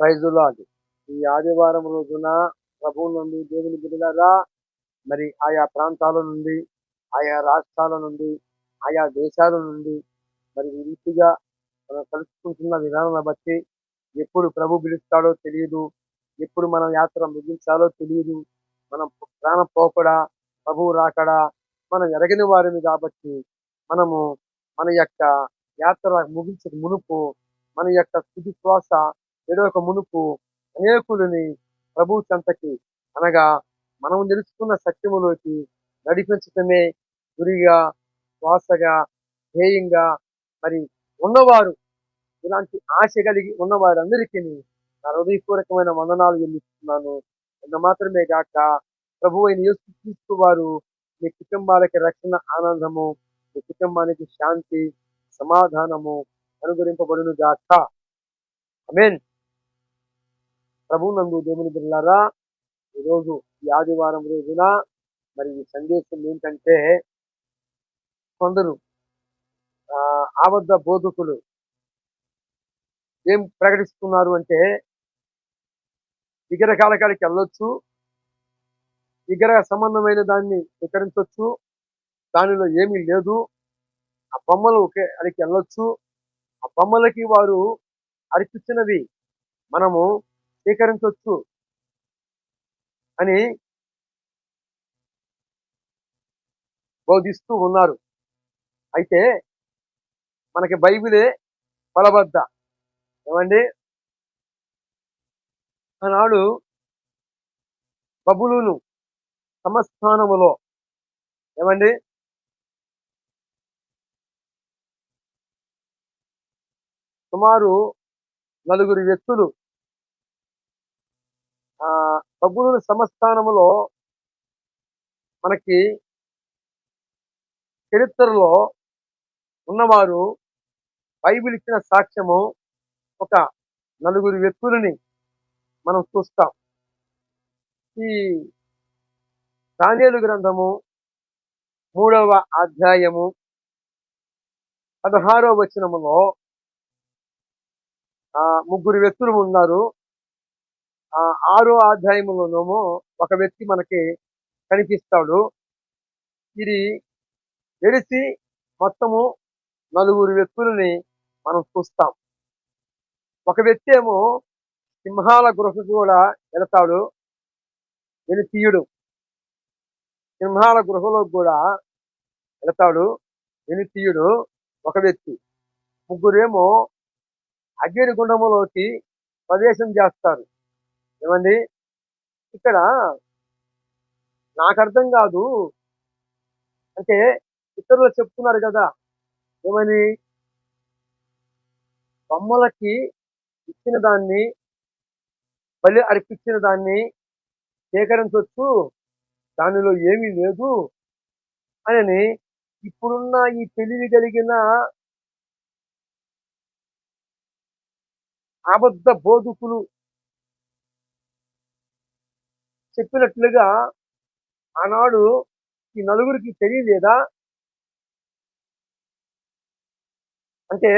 ప్రైజులాడ్ ఈ ఆదివారం రోజున ప్రభు నుండి దేవుని బిడ్డలారా మరి ఆయా ప్రాంతాల నుండి ఆయా రాష్ట్రాల నుండి ఆయా దేశాల నుండి మరి ఈ రీతిగా మనం కలుసుకుంటున్న విధానం బట్టి ఎప్పుడు ప్రభు పిలుస్తాడో తెలియదు ఎప్పుడు మనం యాత్ర ముగించాలో తెలియదు మనం ప్రాణం పోకడా ప్రభువు రాకడా మనం ఎరగని వారిని కాబట్టి మనము మన యొక్క యాత్ర ముగించక మునుపు మన యొక్క తుది శ్వాస విడవక మునుపు అనేకులని ప్రభు చెంతకి అనగా మనం తెలుసుకున్న సత్యములోకి నడిపించటమే గురిగా శ్వాసగా ధ్యేయంగా మరి ఉన్నవారు. ఇలాంటి ఆశ కలిగి ఉన్న వారందరికీ నా హృదయపూర్వకమైన వందనాలు చెల్లిస్తున్నాను. ఇంత మాత్రమే కాక ప్రభు అయిన యేసు వారు మీ కుటుంబాలకి రక్షణ ఆనందము మీ కుటుంబానికి శాంతి సమాధానము అనుగ్రహింపబడును గాక అమేన్ ప్రభు నందు దేవుని బిడ్డలారా ఈరోజు ఈ ఆదివారం రోజున మరి ఈ సందేశం ఏంటంటే కొందరు ఆ, ఆబద్ధ బోధకులు ఏం ప్రకటిస్తున్నారు అంటే విగ్రహాల కాడికి వెళ్ళొచ్చు విగ్రహ సంబంధమైన దాన్ని స్వీకరించవచ్చు దానిలో ఏమీ లేదు. ఆ బొమ్మలు ఒకే అడికి వెళ్ళొచ్చు. ఆ బొమ్మలకి వారు అర్పించినవి మనము స్వీకరించవచ్చు అని బోధిస్తూ ఉన్నారు. అయితే మనకి బైబిలే బలబద్ద ఏమండి? ఆనాడు బబులును సమస్థానములో ఏమండి? సుమారు నలుగురు వ్యక్తులు ఆ బబులును సమస్థానములో మనకి చరిత్రలో ఉన్నవారు బైబిల్ ఇచ్చిన సాక్ష్యము ఒక నలుగురు వ్యక్తులని మనం చూస్తాం. ఈ దానియేలు గ్రంథము మూడవ అధ్యాయము పదహారవ వచనములో ఆ ముగ్గురు వ్యక్తులు ఉన్నారు. ఆరో అధ్యాయములోనేమో ఒక వ్యక్తి మనకి కనిపిస్తాడు. ఇది తెలిసి మొత్తము నలుగురు వ్యక్తులని మనం చూస్తాం. ఒక వ్యక్తి ఏమో సింహాల గృహకు కూడా వెళతాడు. వెలితీయుడు. సింహాల గృహలో కూడా వెళతాడు. వెలితీయుడు ఒక వ్యక్తి. ముగ్గురేమో అగ్ని గుండములోకి ప్రవేశం చేస్తారు. ఏమండి? ఇక్కడ నాకు అర్థం కాదు. అంటే ఇతరులు చెప్తున్నారు కదా. ఏమని? బొమ్మలకి ఇచ్చిన దాన్ని బలి అర్పించిన దాన్ని సేకరించవచ్చు దానిలో ఏమీ లేదు. అని ఇప్పుడున్న ఈ తెలివి కలిగిన అబద్ధ బోధకులు చెప్పినట్లుగా ఆనాడు ఈ నలుగురికి తెలియలేదా? అంటే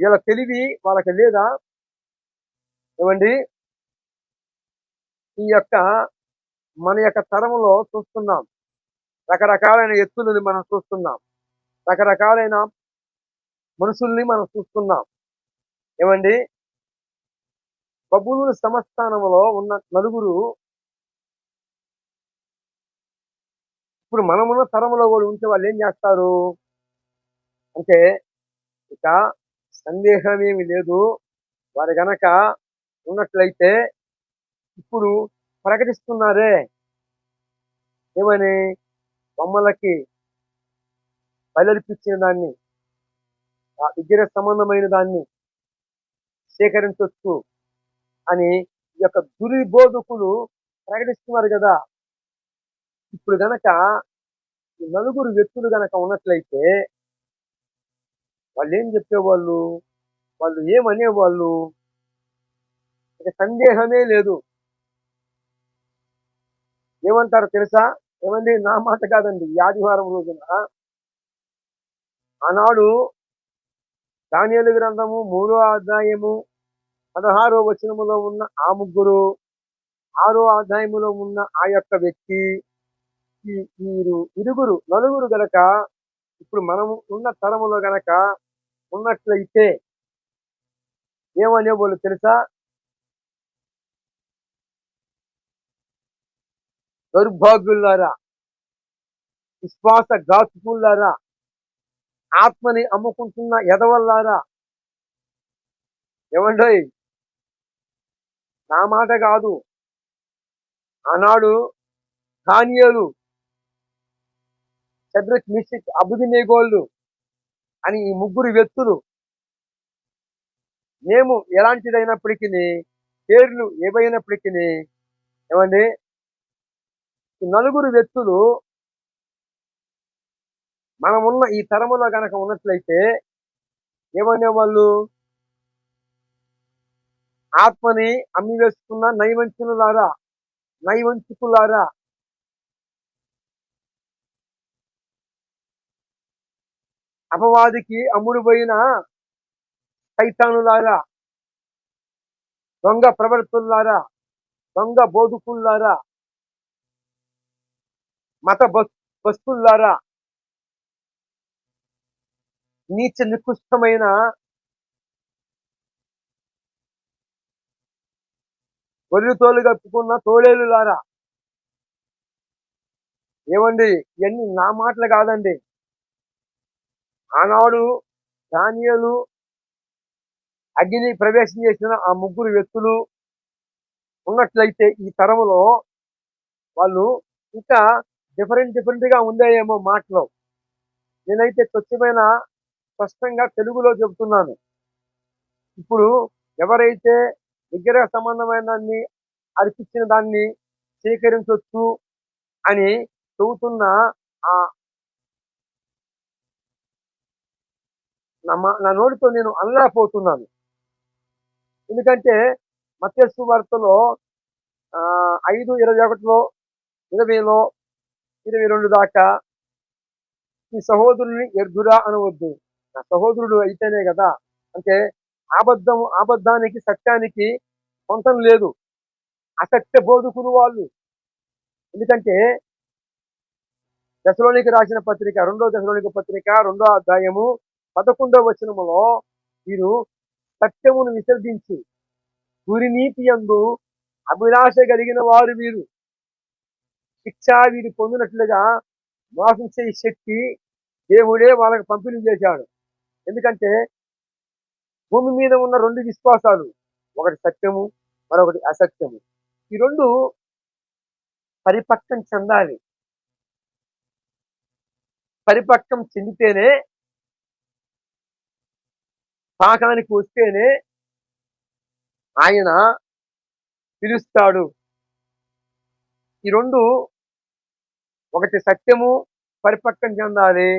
వీళ్ళ తెలివి వాళ్ళకి లేదా? ఏమండి? ఈ యొక్క మన యొక్క తరంలో చూస్తున్నాం. రకరకాలైన ఎత్తులని మనం చూస్తున్నాం. రకరకాలైన మనుషుల్ని మనం చూస్తున్నాం. ఏమండి? బబులు సమస్థానంలో ఉన్న నలుగురు ఇప్పుడు మనమున్న తరంలో కూడా ఉంటే వాళ్ళు ఏం చేస్తారు? అంటే ఇక సందేహమేమి లేదు. వారు గనక ఉన్నట్లయితే ఇప్పుడు ప్రకటిస్తున్నారే. ఏమని? బొమ్మలకి బయలుపిచ్చిన దాన్ని ఆ విగ్రహ సంబంధమైన దాన్ని సేకరించవచ్చు అని ఈ యొక్క దుర్బోధకులు ప్రకటిస్తున్నారు కదా. ఇప్పుడు గనక ఈ నలుగురు వ్యక్తులు గనక ఉన్నట్లయితే వాళ్ళు ఏం చెప్పేవాళ్ళు? వాళ్ళు ఏమనేవాళ్ళు? ఇక సందేహమే లేదు. ఏమంటారు తెలుసా? ఏమండి? నా మాట కాదండి. ఆదివారం రోజున ఆనాడు దానియేలు గ్రంథము మూడో అధ్యాయము పదహారో వచనములో ఉన్న ఆ ముగ్గురు ఆరో అధ్యాయములో ఉన్న ఆ యొక్క వ్యక్తి ఈ ఇరుగురు నలుగురు గనక ఇప్పుడు మనము ఉన్న తరములో గనక ఉన్నట్లయితే ఏమనే వాళ్ళు తెలుసా? దౌర్భాగ్యులారా విశ్వాస ఘాతుకులారా ఆత్మని అమ్ముకుంటున్న ఎదవల్లారా? ఏమండోయ్ నా మాట కాదు. ఆనాడు కానియలు సెడ్రిక్ మిస్టిక్ అబుదినేగోళ్ళు అని ఈ ముగ్గురు వ్యక్తులు మేము ఎలాంటిదైనప్పటికీ పేర్లు ఏవైనప్పటికీ ఏమండి? ఈ నలుగురు వ్యక్తులు మనమున్న ఈ తరములో గనక ఉన్నట్లయితే ఏమనే వాళ్ళు? ఆత్మని అమ్మివేస్తున్న నైవంచులారా నైవంచుకులారా? అపవాదికి అమ్ముడు పోయిన సైతానులారా దొంగ ప్రవర్తులారా దొంగ బోధకుల్లారా మత బస్ బస్తుల్లారా నీచ నికృష్టమైన గొర్రె తోలు కప్పుకున్న తోడేలులారా. ఏమండి ఇవన్నీ నా మాటలు కాదండి. ఆనాడు ధాన్యాలు అగ్ని ప్రవేశం చేసిన ఆ ముగ్గురు వ్యక్తులు ఉన్నట్లయితే ఈ తరములో వాళ్ళు ఇంకా డిఫరెంట్ డిఫరెంట్గా ఉండేయేమో మాటలు. నేనైతే స్వచ్ఛమైన స్పష్టంగా తెలుగులో చెబుతున్నాను. ఇప్పుడు ఎవరైతే విగ్రహ సంబంధమైన దాన్ని అర్పించిన దాన్ని స్వీకరించవచ్చు అని చెబుతున్న ఆ నా నా నోటితో నేను అనలేకపోతున్నాను. ఎందుకంటే మత్స్సు వార్తలో ఆ, ఐదు ఇరవై ఒకటిలో ఇరవైలో ఇరవై రెండు దాకా ఈ సహోదరుని ఎర్దురా అనవద్దు. నా సహోదరుడు అయితేనే కదా. అంటే అబద్ధం అబద్ధానికి సత్యానికి పొంతం లేదు. అసత్య బోధకులు వాళ్ళు. ఎందుకంటే దశలోనికి రాసిన పత్రిక రెండో దశలోనికి పత్రిక రెండో అధ్యాయము పదకొండవ వచనములో వీరు సత్యమును విసర్జించి గురినీతి యందు అభిలాష కలిగిన వారు వీరు. శిక్ష వీరు పొందినట్లుగా మోసం చేసే శక్తి దేవుడే వాళ్ళకి పంపిణీ చేశాడు. ఎందుకంటే భూమి మీద ఉన్న రెండు విశ్వాసాలు ఒకటి సత్యము మరొకటి అసత్యము. ఈ రెండు పరిపక్వం చెందాలి. పరిపక్వం చెందితేనే పాకానికి వస్తేనే ఆయన పిలుస్తాడు. ఈ రెండు ఒకటి సత్యము పరిపక్వం చెందాలి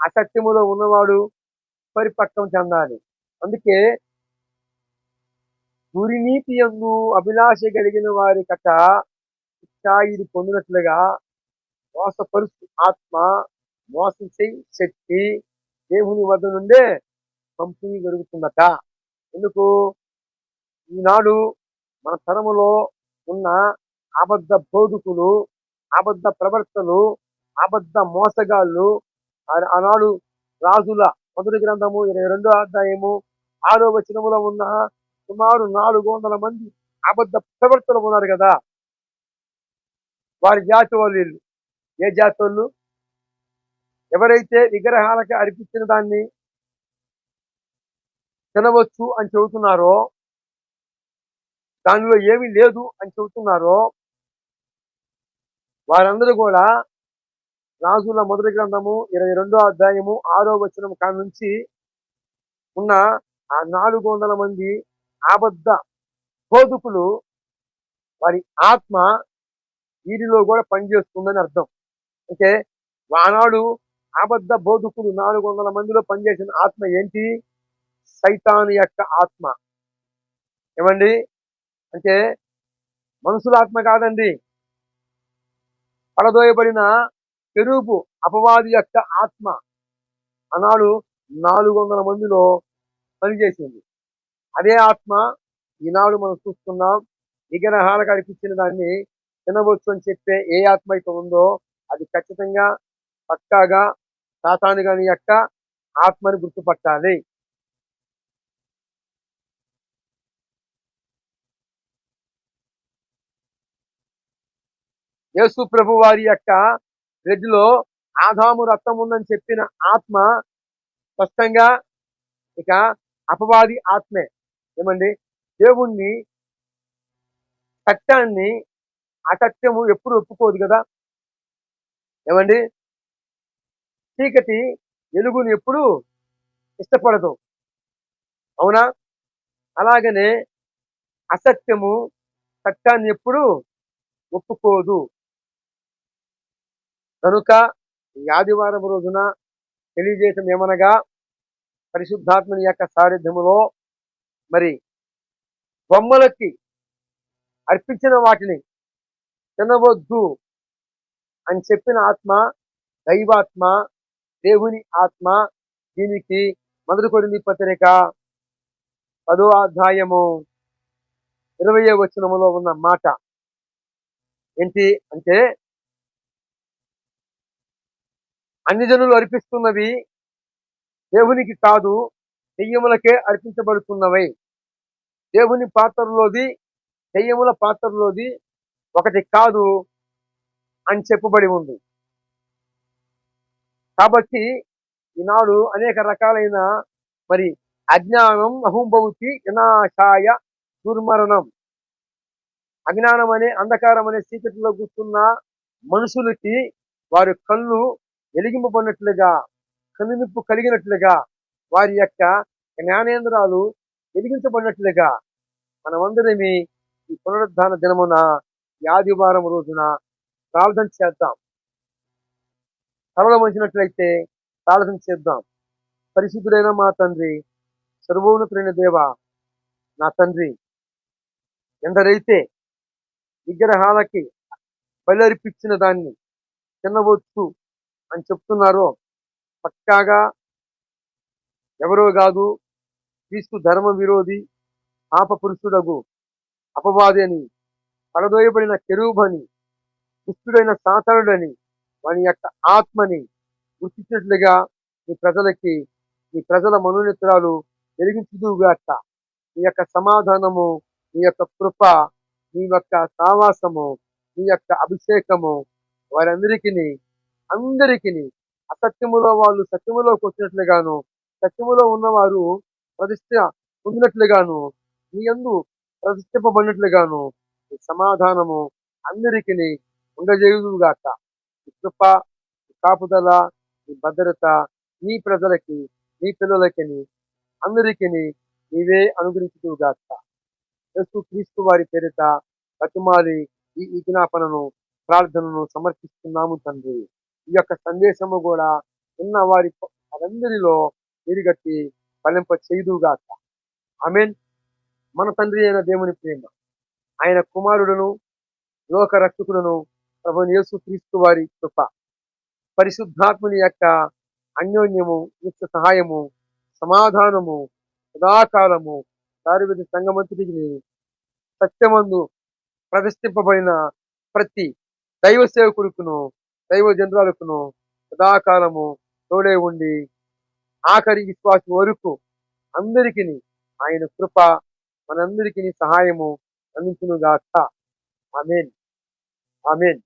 అసత్యములో ఉన్నవాడు పరిపక్వం చెందాలి. అందుకే గురినీతి యందు అభిలాష కలిగిన వారి కథ ఇది పొందినట్లుగా మోసపరుస్తు ఆత్మ మోసం చేయి శక్తి దేవుని వద్ద నుండే పంపిణీ జరుగుతుందట. ఎందుకు? ఈనాడు మన తరములో ఉన్న అబద్ధ బోధకులు అబద్ధ ప్రవర్తలు అబద్ధ మోసగాళ్ళు ఆనాడు రాజుల మొదటి గ్రంథము ఇరవై రెండో అధ్యాయము ఆరో వచనములో ఉన్న సుమారు నాలుగు వందల మంది అబద్ధ ప్రవర్తలు ఉన్నారు కదా. వారి జాతి వాళ్ళు. ఏ జాతి వాళ్ళు? ఎవరైతే విగ్రహాలకి అర్పించిన దాన్ని తినవచ్చు అని చెబుతున్నారో దానిలో ఏమీ లేదు అని చెబుతున్నారో వారందరూ కూడా రాజుల మొదటి గ్రంథము ఇరవై రెండో అధ్యాయము ఆరో వచనం కాడ నుంచి ఉన్న ఆ నాలుగు వందల మంది అబద్ధ బోధకులు వారి ఆత్మ వీరిలో కూడా పనిచేస్తుందని అర్థం. అంటే ఆనాడు అబద్ధ బోధకులు నాలుగు వందల మందిలో పనిచేసిన ఆత్మ ఏంటి? సైతాను యొక్క ఆత్మ. ఏమండి? అంటే మనుషుల ఆత్మ కాదండి. పడదోయబడిన పెరుపు అపవాది యొక్క ఆత్మ ఆనాడు నాలుగు వందల మందిలో పనిచేసింది. అదే ఆత్మ ఈనాడు మనం చూస్తున్నాం. విగ్రహాలకు కనిపించిన దాన్ని తినవచ్చు అని చెప్పే ఏ ఆత్మ అయితే ఉందో అది ఖచ్చితంగా పక్కాగా సాతాను గాని యొక్క ఆత్మని గుర్తుపట్టాలి. యేసు ప్రభు వారి యొక్క రెడ్డిలో ఆదాము రక్తం ఉందని చెప్పిన ఆత్మ స్పష్టంగా ఇక అపవాది ఆత్మే. ఏమండి? దేవుణ్ణి సత్యాన్ని అసత్యము ఎప్పుడు ఒప్పుకోదు కదా? ఏమండి? చీకటి వెలుగుని ఎప్పుడు ఇష్టపడదు. అవునా? అలాగనే అసత్యము సత్యాన్ని ఎప్పుడు ఒప్పుకోదు. కనుక ఈ ఆదివారం రోజున తెలియజేయటం ఏమనగా పరిశుద్ధాత్మని యొక్క సారథ్యములో మరి బొమ్మలకి అర్పించిన వాటిని తినవద్దు అని చెప్పిన ఆత్మ దైవాత్మ దేవుని ఆత్మ దీనికి మొదటి పత్రిక పదో అధ్యాయము ఇరవయో వచనములో ఉన్న మాట ఏంటి అంటే అన్ని జనులు అర్పిస్తున్నవి దేవునికి కాదు దెయ్యములకే అర్పించబడుతున్నవై. దేవుని పాత్రలోది దెయ్యముల పాత్రలోది ఒకటి కాదు అని చెప్పబడి ఉంది. కాబట్టి ఈనాడు అనేక రకాలైన మరి అజ్ఞానం అహంభవతి వినాశాయ దుర్మరణం. అజ్ఞానం అనే అంధకారం అనే చీకటిలో కూర్చున్న మనుషులకి వారి కళ్ళు వెలిగింపబడినట్లుగా కనునిప్పు కలిగినట్లుగా వారి యొక్క జ్ఞానేంద్రాలు వెలిగించబడినట్లుగా మనమందరమీ ఈ పునరుద్ధాన దినమున ఆదివారం రోజున ప్రార్థన చేద్దాం. సరళం వచ్చినట్లయితే ప్రార్థన చేద్దాం. పరిశుద్ధుడైన మా తండ్రి సర్వోన్నతుడైన దేవ నా తండ్రి ఎందరైతే విగ్రహాలకి బలర్పించిన దాన్ని తినవచ్చు అని చెప్తున్నారో. పక్కాగా ఎవరో కాదు క్రీస్తు ధర్మ విరోధి పాప పురుషుడగు అపవాది అని పడదోయబడిన కెరూబని దుష్టుడైన సాతనుడని వాని యొక్క ఆత్మని గుర్తించినట్లుగా నీ ప్రజలకి నీ ప్రజల మనోనేత్రాలు వెలిగించుదుగాక నీ యొక్క సమాధానము నీ యొక్క కృప నీ యొక్క సావాసము నీ యొక్క అభిషేకము వారందరికీ అందరికీ అసత్యములో వాళ్ళు సత్యములోకి వచ్చినట్లుగాను సత్యములో ఉన్నవారు ప్రతిష్ట పొందినట్లుగాను నీ అందు ప్రతిష్ఠింపబడినట్లుగాను సమాధానము అందరికీ ఉండజేయుగాక నీ కృప నీ కాపుదల నీ భద్రత నీ ప్రజలకి నీ పిల్లలకి అందరికీ నీవే అనుగ్రహించుగాక యేసు క్రీస్తు వారి పేరిట బతిమాలి ఈ విజ్ఞాపనను ప్రార్థనను సమర్పిస్తున్నాము తండ్రి. ఈ యొక్క సందేశము కూడా ఉన్న వారి వారందరిలో తిరిగట్టి ఫలింప చేయుదుగాక ఆమెన్. మన తండ్రి అయిన దేవుని ప్రేమ ఆయన కుమారుడును లోక రక్షకుడును ప్రభు యేసు క్రీస్తు వారి కృప పరిశుద్ధాత్ముని యొక్క అన్యోన్యము నిత్య సహాయము సమాధానము సదాకాలము సారివిధి సంగమంతుడికి సత్యమందు ప్రదర్శింపబడిన ప్రతి దైవ సేవకుడుకును దైవ జంతువులకును సదాకాలము తోడే ఉండి ఆఖరి విశ్వాస వరకు అందరికీ ఆయన కృప మనందరికీ సహాయము అందించునుగాక. ఆమెన్. ఆమెన్.